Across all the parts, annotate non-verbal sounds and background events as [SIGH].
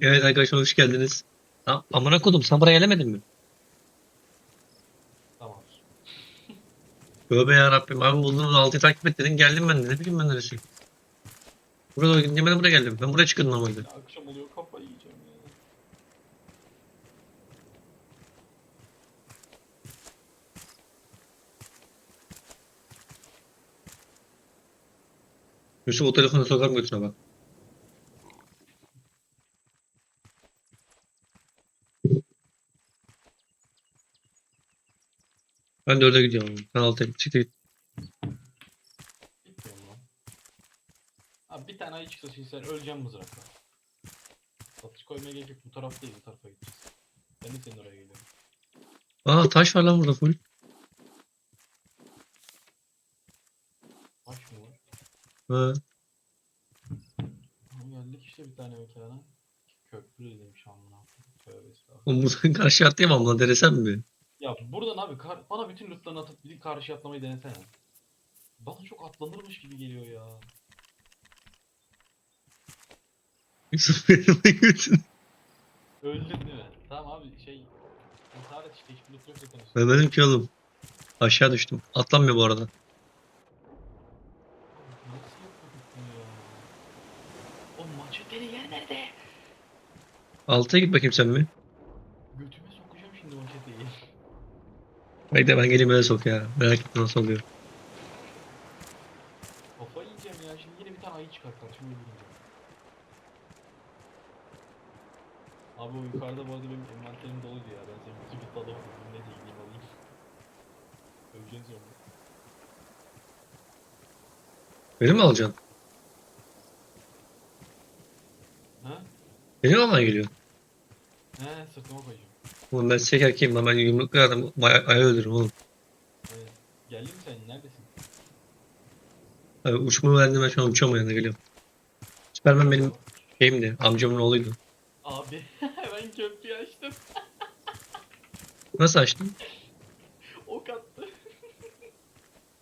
Evet arkadaşlar hoş geldiniz. Ha, amına kodum sen buraya gelemedin mi? Tamam. Tövbe yarabbim abi buldunuz altıyı takip et dedin geldim ben de ne bileyim ben neresi. Burada doğru gidince ben de buraya geldim. Ben buraya çıkıyordum normalde. Akşam oluyor kafayı yiyeceğim ya. Yusuf o telefonu sokar mı götüne bak. Ben dörde gidiyorum. Sen altıya git. Çıktı git. Bitmiyor lan. Abi bir tane ayı çıksa şimdi sen öleceğim mızrakla. Satış koymaya gerek yok. Bu taraf değil bu tarafa gideceğiz. Ben de senin oraya geliyorum. Aa taş var lan burada full. Baş mı var? Ha. Ama geldik işte bir tane mekana. Köprü demiş amına. Tövbe estağfurullah. Oğlum buradan karşı atlayamam lan denesem mi? Ya buradan abi kar- bana bütün lootlarını atıp bir karşı atlamayı denesene. Bana çok atlanırmış gibi geliyor ya. Yusuf. Öldün değil mi? Tamam abi şey intihar et işte hiçbir loot yok zaten üstünde. Dedim ki oğlum. Aşağı düştüm. Atlanmıyor bu arada. Nasıl yapıyorduk bunu ya? O maçeteli yer nerede? Altıya git bakayım sen mi? Bekle ben geleyim öyle sok ya. Merak etme nasıl oluyor. Kafayı yiyeceğim ya şimdi yine bir tane ayı çıkarttılar şimdi öldüreceğim. Abi o yukarıda bu arada benim envanterim doluydu ya. Ben senin bütün gitti adamı ne de gideyim alayım. Öleceğiz sonra. Beni mi alacaksın? Ha? Beni mi almaya geliyor? He sırtıma koyacağım. Oğlum ben size erkeğim lan ben yumruklu adam bayağı ayağı öldürürüm oğlum. Evet. Geldin mi sen? Neredesin? Abi uçma verdim ben şu an yanına geliyorum. Superman benim şeyimdi amcamın oğluydu. Abi [LAUGHS] ben köprüyü açtım. [LAUGHS] Nasıl açtın? Ok attı. [LAUGHS]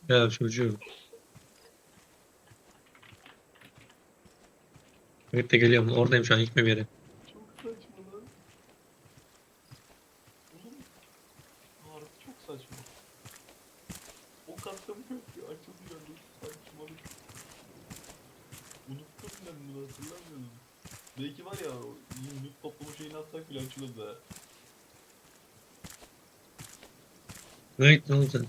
Ya çocuğum. Evet de geliyorum oradayım şu an gitme bir yere. Çok saçma lan. Oğlum. Harbi çok saçma. Ok attım köprü açıldı geldi. Saçmalık. Unuttum ben bunu hatırlamıyorum. Belki var ya o yumruk toplama şeyini atsak bile açılırdı ha. Gittin oğlum sen?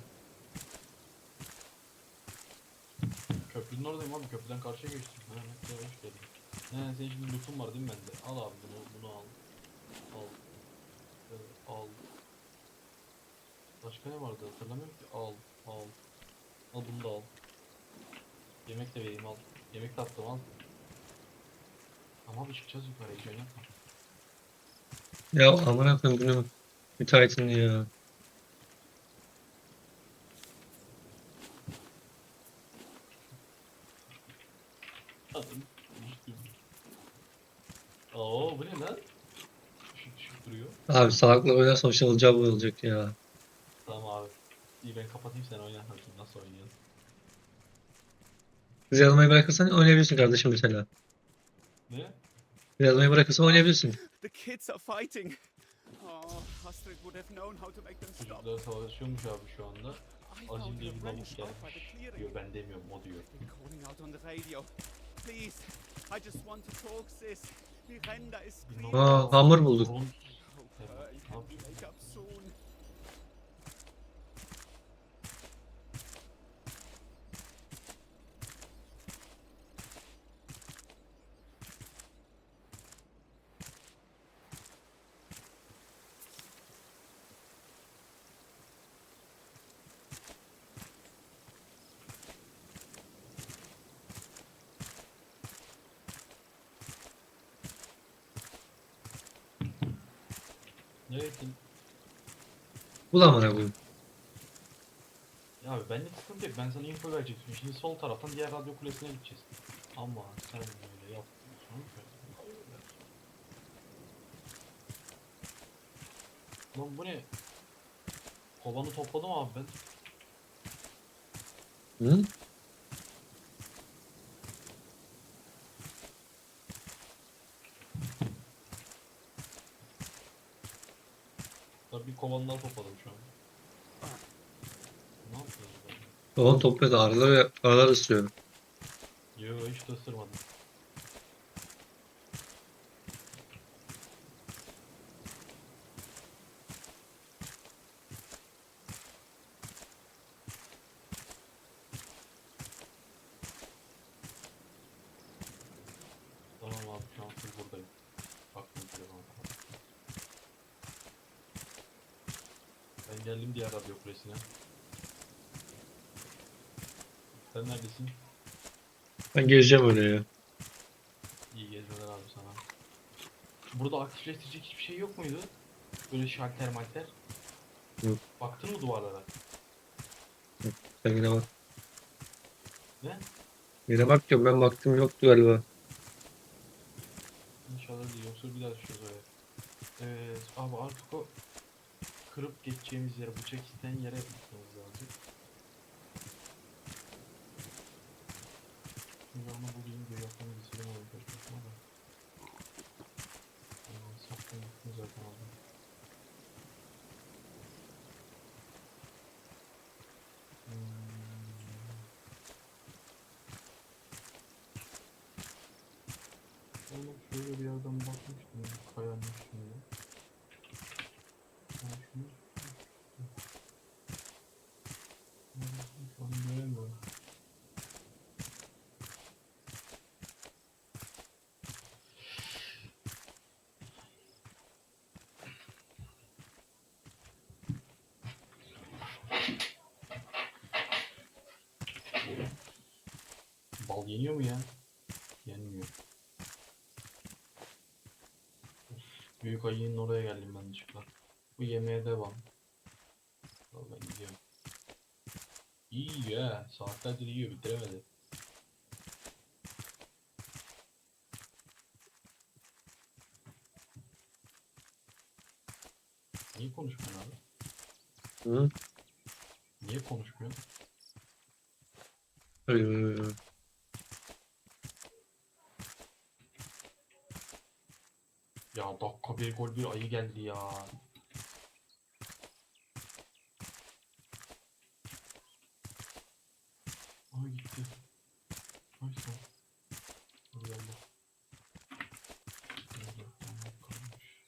Köprünün oradayım abi köprüden karşıya geçtim. Ha ne hoş geldin. He senin şimdi loot'un var değil mi bende? Al abi bunu bunu al. Al. Evet, al. Başka ne vardı hatırlamıyorum ki. Al al. Al bunu da al. Yemek de vereyim al. Yemek de attım al. Ama abi çıkacağız yukarıya hiç oynatma. Ya aman koyayım bunu müteahhitin ya. Aldım. Düştüm. Oo bu ne lan? Düşük düşük duruyor. Abi salakla oynarsan hoşuna olacağı bu olacak ya. Tamam abi. İyi ben kapatayım sen oyna bakayım nasıl oynuyorsun. Kız yazmayı bırakırsan oynayabilirsin kardeşim mesela. Ne? Kız yazmayı bırakırsan oynayabilirsin. The kids are fighting. Oh, Astrid would have known how to make them stop. Çocuklar savaşıyormuş abi şu anda. I Azim found diye bir lavuk by the gelmiş. clearing. Diyor ben demiyorum o diyor. They're calling out on the radio. Please, I just want to talk, sis. Miranda is screaming. Aa hamur bulduk. Bronz. Uh, I can be ich. up soon. Gittin? Bul amına koyayım. Ya abi benlik sıkıntı yok. Ben sana info verecektim. Şimdi sol taraftan diğer radyo kulesine gideceğiz. Ama sen böyle yaptın. Lan bu ne? Kovanı topladım abi ben. Hı? Hatta bir kovan daha topladım şu an. Ne yapıyoruz böyle? Babam topluyordu. Arılar, arılar ısırıyor. Yo hiç de ısırmadım. Tamam abi şu an full buradayım. Baktım telefona. Ben geldim diğer radyo kulesine. Sen neredesin? Ben gezeceğim öyle ya. İyi gezmeler abi sana. Burada aktifleştirecek hiçbir şey yok muydu? Böyle şalter malter. Yok. Baktın mı duvarlara? Sen yine bak. Ne? Yine bak diyorum ben baktım yoktu galiba. İnşallah değil yoksa bir daha düşüyoruz oraya. Evet abi artık o kırıp geçeceğimiz yere, bıçak isteyen yere gitmemiz lazım. Şimdi bulayım diye yapmamı istedim oğlum kaç bakma da. Aman saptan gittim zaten abi. Hmm. Oğlum şöyle bir yerden bakmıştım ya, kayanın üstünde. Ha, şunu- Neredesin? Şu an göremiyorum. Bal yeniyor mu ya? Yenmiyor. Of, büyük ayının oraya geldim ben çıkla. Bu yemeğe devam. Vallahi gidiyorum. İyi ya. Saatlerdir yiyor bitiremedi. Niye konuşmuyorsun abi? Hı? Niye konuşmuyorsun? Öyle öyle öyle. Ya dakika bir gol bir ayı geldi ya. Ay gitti. Ay sen. Dur geldi. Nerede? Tamam, kalmış.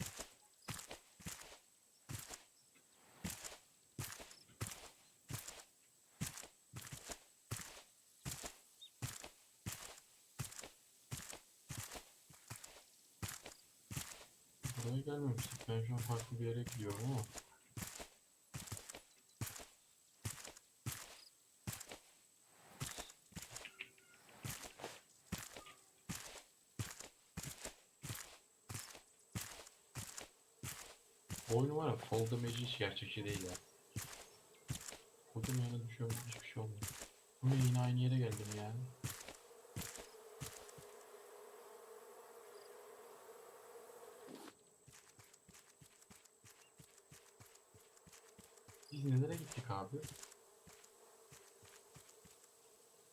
Buraya gelmemiştik. Ben şu an farklı bir yere gidiyorum ama. Bu oyun var ya Fall Damage hiç gerçekçi değil ya. Kodum yana düşüyor hiçbir şey olmuyor. Bu ne yine aynı yere geldim ya. Biz nelere gittik abi?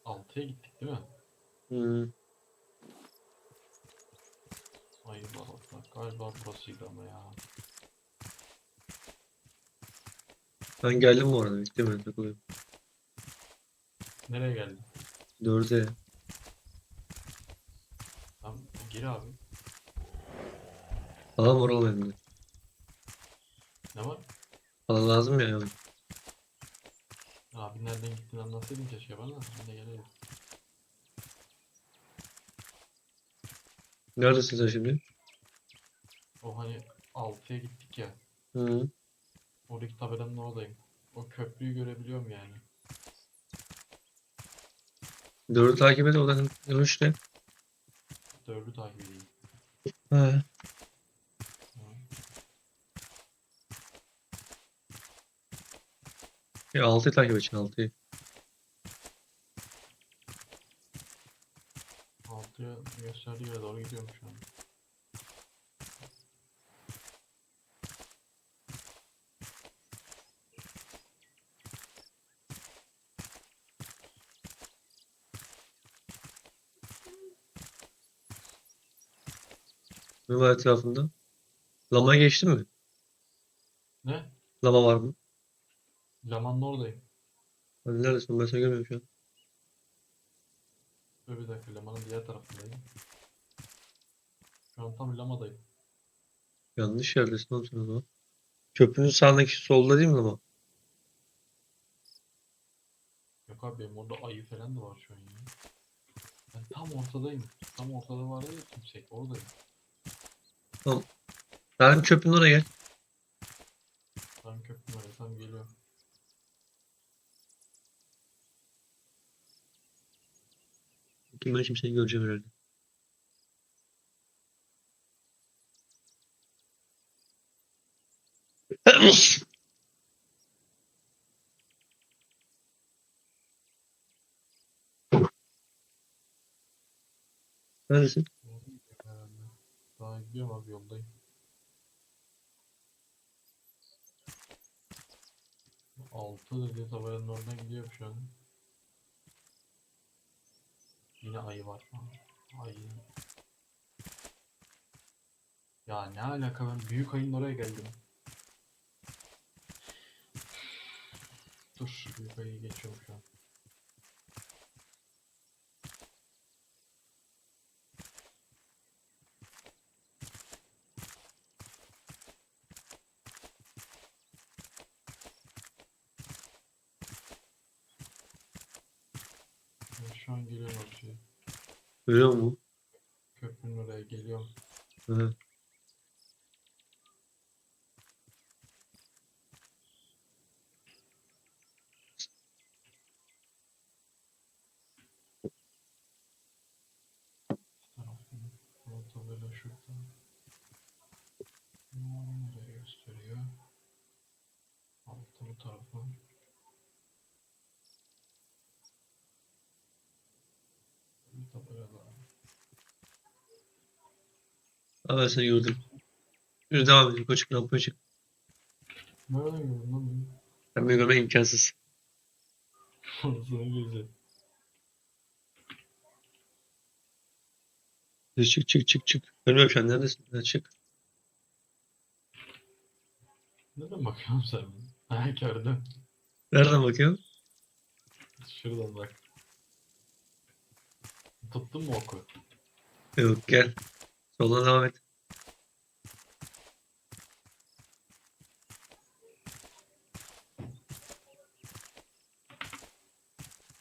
6'ya gittik değil mi? Hı. Ay bak galiba burasıydı ama ya. Ben geldim bu arada. Bitti mi? Takılıyorum. Nereye geldin? Dörde. Tamam gir abi. Oğlum elimde. Ne var? Falan lazım ya. Abi nereden gittiğini anlatsaydın keşke bana. Ben de gelelim. Neredesin sen şimdi? O hani 6'ya gittik ya. Hı. Oradaki tabelanın oradayım. O köprüyü görebiliyorum yani. Dördü takip et oradan dönüşte. Dördü takip edeyim. He. Ya altıyı takip et şimdi altıyı. 6'ya gösterdiği yere doğru gidiyorum şu an. Ne var etrafında? Lamaya geçtin mi? Ne? Lava var mı? Lamanın oradayım. Hani neredesin? Ben seni görmüyorum şu an. Dur bir dakika lamanın diğer tarafındayım. Şu an tam lamadayım. Yanlış yerdesin oğlum sen o zaman. Köprünün sağındaki solda değil mi lava? Yok abi benim orada ayı falan da var şu an ya. Ben tam ortadayım. Tam ortada var ya kimsek oradayım. Sen köprünün oraya gel. Tam köprüm var tam geliyor. Bakayım ben şimdi seni göreceğim herhalde. [COUGHS] Neredesin? Daha gidiyorum abi yoldayım. Altı dedi tabelanın oradan gidiyorum şu an. Yine ayı var. Ayı. Ya ne alaka ben büyük ayının oraya geldim. Dur büyük ayıyı geçiyorum şu an. Ben şu an geliyorum abi şey. Görüyor musun? Köprünün oraya geliyorum. Hı. taraftan. Bu tabela şurada. Hmm, Nereye gösteriyor? Altı bu tarafa. Bir tabela daha. Aa, ben seni gördüm. Yürü devam edelim. Koçuk rampaya çık. Nereden gördün lan? Sen beni görmen imkansız. [LAUGHS] Orasına gözü. Hadi çık çık çık çık. Görmüyorum şu an. Neredesin? Hadi çık. Nereden bakıyorsun sen? Ha gördüm. Nereden bakıyorsun? Şuradan bak. Tuttun mu oku? Yok gel. Soldan devam et.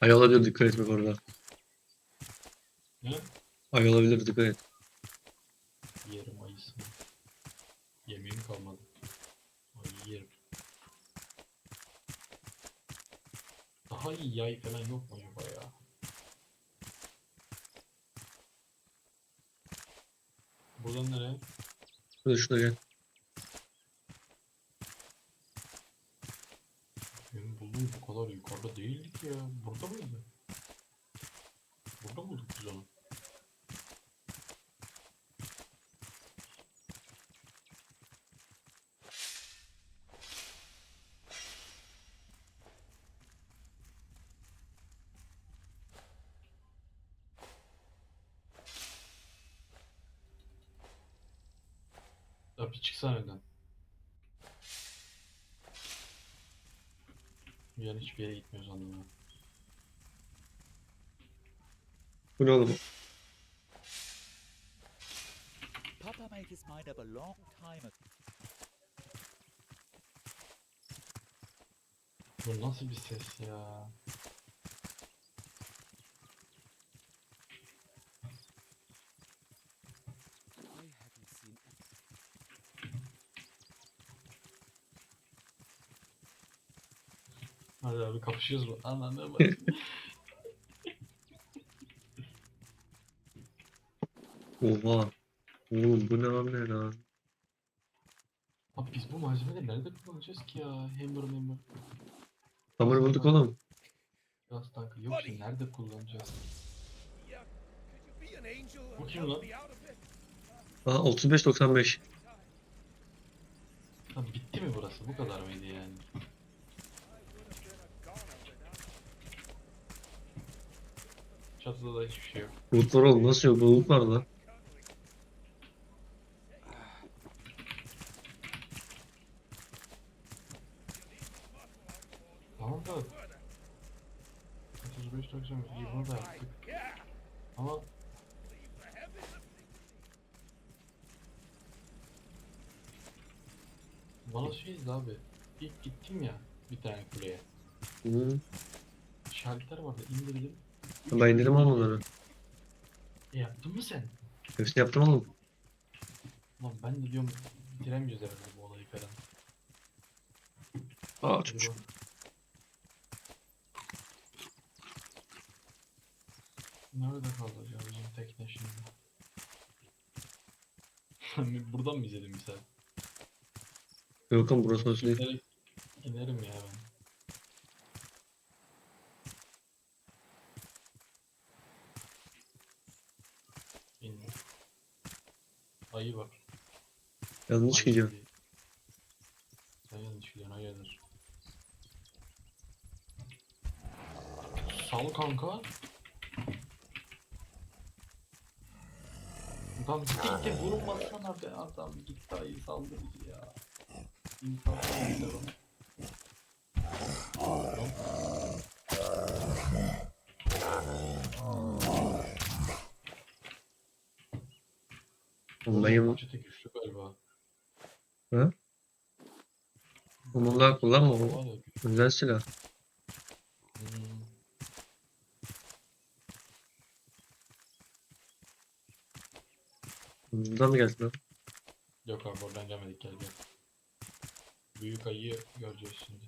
Ay olabilir dikkat et bak orada. Ne? Ay olabilir dikkat et. Yerim ayısını. Yemeğim kalmadı. Ay yerim. Daha iyi yay falan yok mu acaba ya? Buradan nereye? Şurada şurada gel. Benim bulduğum bu kadar yukarıda değildi ki ya. Burada mıydı? Burada bulduk biz onu. Ya bir çıksana önden. Yani hiçbir yere gitmiyoruz anlamına. Bu ne oğlum? Papa made his mind up a long time ago. Bu nasıl bir ses ya? Hadi abi kapışıyoruz mu? Ananı bak. Oha. Oğlum bu ne lan ne lan? Abi biz bu malzemeleri nerede kullanacağız ki ya? Hammer hammer. Hamur bulduk oğlum. Gaz tankı yok ki nerede kullanacağız? Bakayım help lan. Aa 35-95. Ha bitti mi burası? Bu kadar mıydı yani? Çatıda da hiçbir şey yok. Bulutlar oğlum nasıl yok? Bulut var lan. cuddling. kanka. 35 90 iyi bunu da yaptık. Yeah. Ama Leave the heavy lifting. bana şeyiz abi. İlk gittim ya bir tane kuleye. Hı. Şalter vardı indirdim. Ben indirdim oğlum onları. E, yaptın mı sen? Hepsini yaptım oğlum. Lan ben de diyorum bitiremeyeceğiz herhalde bu olayı falan. Aa bak. Nerede kaldı acaba bizim tekne şimdi? [LAUGHS] Buradan mı izledim misal? Yok oğlum burası orası değil. İnerim ya ben. Ayı var. Yanlış Ayı gidiyor. değil. Sen yanlış gidiyorsun hayırdır. Sal kanka. Adam gitti vurmasana be adam gitti ayı saldı bizi ya. İnsan saldı yem... Çete güçlü galiba. Onunla kullanma o. Güzel silah. hmm. Buradan mı geldi lan? Yok abi oradan gelmedik gel gel. Büyük ayıyı göreceğiz şimdi.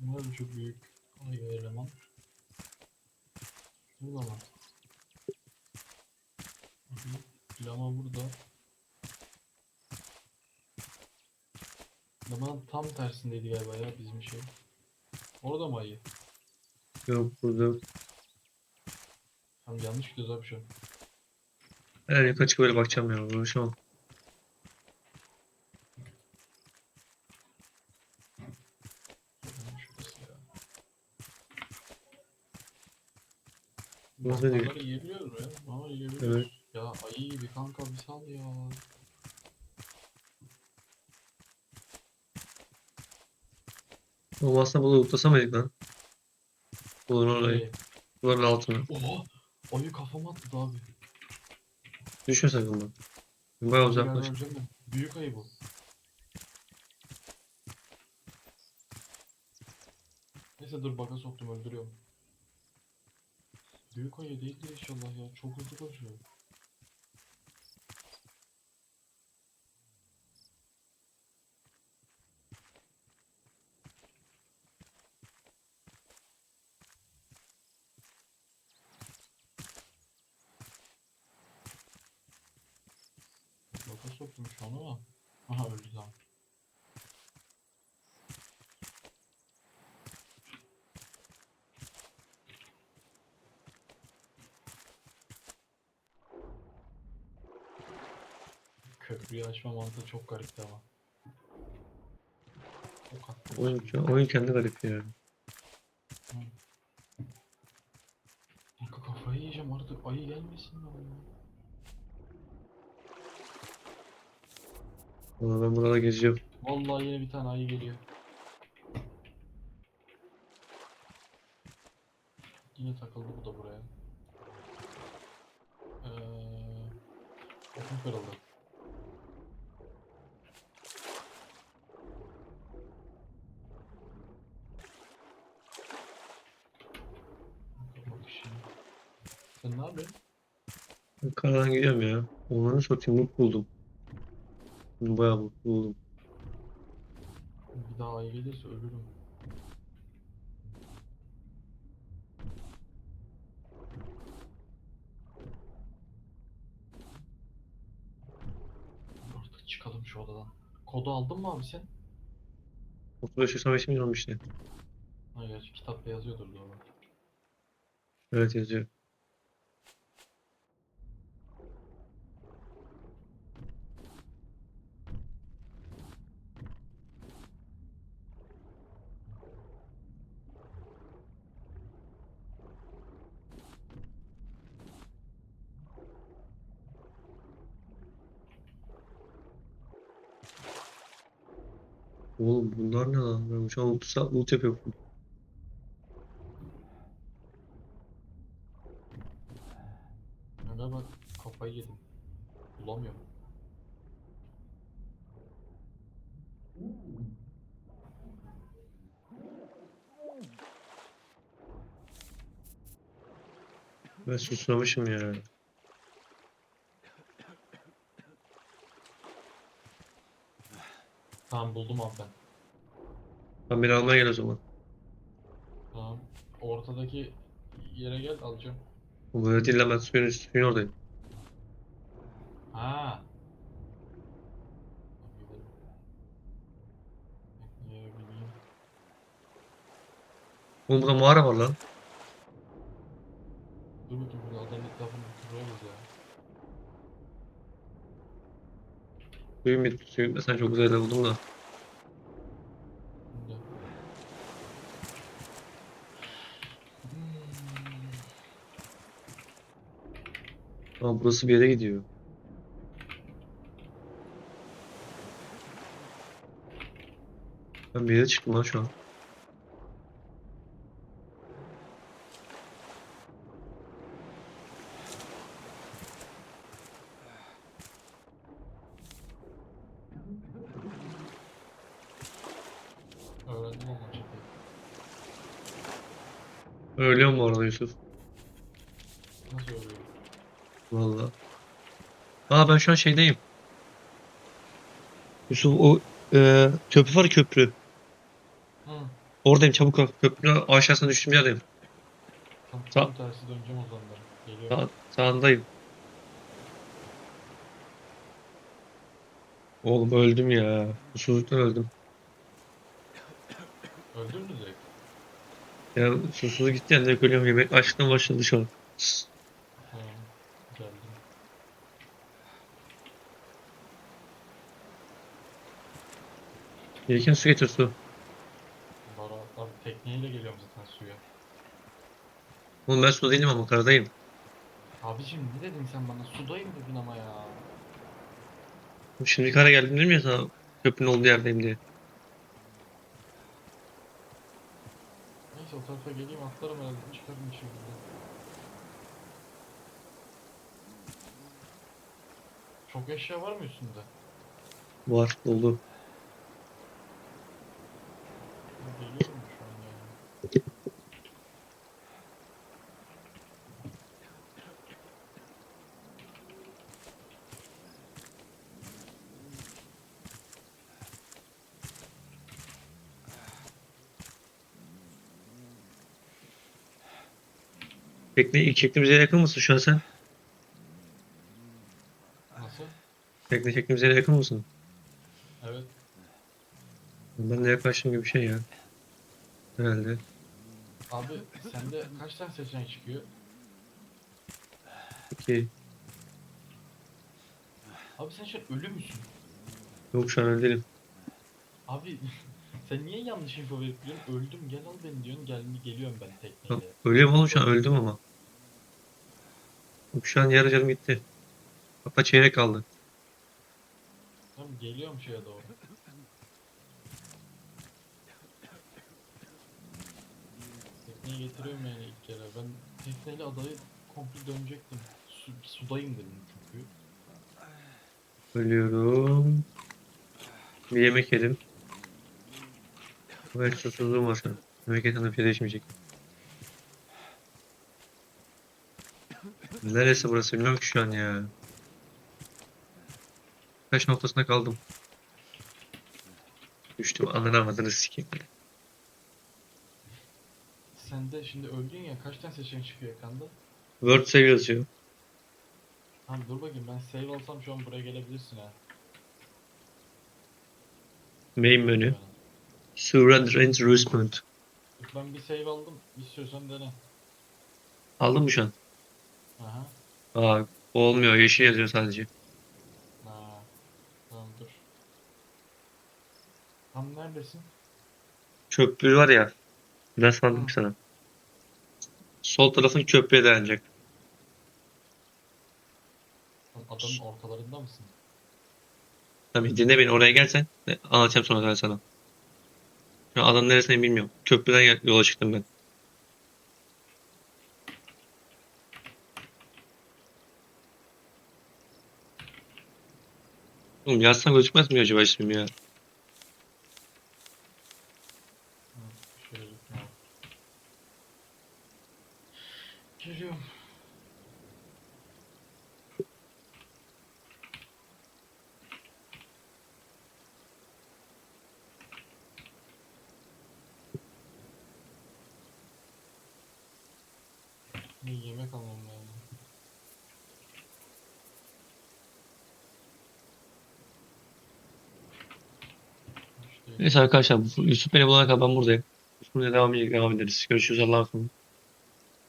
Nerede çok büyük ayı eleman? Burada mı? Lama burada. Lama tam tersindeydi galiba ya bizim şey. Orada mı ayı? Yok burada yok. Tam yanlış gidiyoruz abi şu an. Yukarı çıkıp böyle bakacağım ya. Uğraşamam. Şurası ya. Burası değil. Mantarları yiyebiliyoruz ya. Aa yiyebiliyoruz. Evet. Ayı gibi kanka bir sal ya. Oğlum aslında bunu utlasamaydık lan. Olur orayı. Duvarın altına. Oha! Ayı kafama attı abi. Düşme sakın bak. Bayağı uzaklaş. Büyük ayı bu. Neyse dur baka soktum öldürüyorum. Büyük ayı değildi inşallah ya. Çok hızlı koşuyor. Baka an ama. Aha öldü tamam. Köprüyü açma mantığı çok garipti ama. Oyun, oyun kendi garip ya. Kanka kafayı yiyeceğim artık ayı gelmesin ya. Valla ben burada geziyorum. Vallahi yine bir tane ayı geliyor. Yine takıldı bu da buraya. Eee... Okun kırıldı. Bak şimdi. Sen ne yapıyorsun? Ben Karadan gidiyorum ya. Onları satayım. Loot buldum. Bayağı loot buldum. Bir daha ayı gelirse ölürüm. Artık çıkalım şu odadan. Kodu aldın mı abi sen? 35 85 milyon işte. Ha gerçi kitapta yazıyordur doğru. Evet yazıyor. Oğlum bunlar ne lan? Ben şu an loot, loot yapıyorum. Öyle bak kafayı yedim. Bulamıyorum. Ben susamışım ya. Tamam buldum abi ben. Ben beni almaya gel o zaman. Tamam. Ortadaki yere gel alacağım. Bu değil lan ben suyun, suyun oradayım. Ha. Oğlum burada mağara var lan. Dur bakayım burada adamın etrafını bir turlarız ya. Suyun bitti. Suyun sen çok güzel buldum da. Şimdi. Ama burası bir yere gidiyor. Ben bir yere çıktım lan şu an. Öğrendim ama çekeyim. Ölüyor mu orada Yusuf? Nasıl öğreniyorum? Vallahi. Aa ben şu an şeydeyim. Yusuf o e, köprü var ya köprü. Hı. Oradayım çabuk ol. Köprünün aşağısına düştüğüm yerdeyim. Tam, tam tersi döneceğim o zaman ben. Geliyorum. Sağ, sağındayım. Oğlum öldüm ya. Susuzluktan öldüm. Öldün mü direkt? Ya susuzluk gitti yani direkt ölüyorum. Yemek açlıktan başladı şu an. Tamam. Geldim. Gereken su getir su. Bara, abi tekneyle geliyorum zaten suya. Oğlum ben suda değilim ama karadayım. Abicim ne dedin sen bana? Sudayım dedin ama ya. Şimdi kara geldim dedim ya sana köprünün olduğu yerdeyim diye. Neyse o tarafa geleyim atlarım herhalde çıkarım bir şekilde. Çok eşya var mı üstünde? Var doldu. Ben Geliyorum şu an yani. Tekne ilk çektiğimiz yere yakın mısın şu an sen? Nasıl? Tekne çektiğimiz yere yakın mısın? Evet. Ben de yaklaştığım gibi bir şey ya. Herhalde. Abi sende kaç tane seçenek çıkıyor? İki. Abi sen şu an ölü müsün? Yok şu an değilim. Abi [LAUGHS] sen niye yanlış info verip diyorsun? Öldüm gel al beni diyorsun. Gel geliyorum ben tekneyle. Ölüyorum oğlum şu an öldüm ama. Şu an yarı canım gitti. Hatta çeyrek kaldı. Tamam geliyorum şeye doğru. Tekneyi getiriyorum yani ilk kere. Ben tekneyle adayı komple dönecektim. Su, sudayım dedim çünkü. Ölüyorum. Bir yemek yedim. Evet susuzluğum var an. Yemek yesem de bir şey değişmeyecek. Neresi burası bilmiyorum ki şu an ya. Kaç noktasında kaldım. Düştüm ananı avradını sikeyim. Sen de şimdi öldün ya kaç tane seçenek çıkıyor ekranda? Word save yazıyor. Tamam dur bakayım ben save alsam şu an buraya gelebilirsin ha. Main menü. Surrender and Respond. Ben bir save aldım. İstiyorsan dene. Aldın mı şu an? Aha. Aa olmuyor yeşil yazıyor sadece. Ha. Tamam dur. Tam neredesin? Köprü var ya. Ben sandım ki sana. Sol tarafın köprüye dayanacak. Lan Adamın ortalarında mısın? Tabii dinle beni oraya gelsen anlatacağım sonra ben sana. Şu an adam neresine bilmiyorum. Köprüden yola çıktım ben. Oğlum yazsam gözükmez mi acaba ismim ya? Evet, şöyle ha. Geliyorum. Bir yemek almam lazım. İşte Neyse arkadaşlar Yusuf beni bulana kadar ben buradayım. Yusuf'la devam, devam ederiz. Görüşürüz Allah'a emanet olun.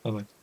Bye bye.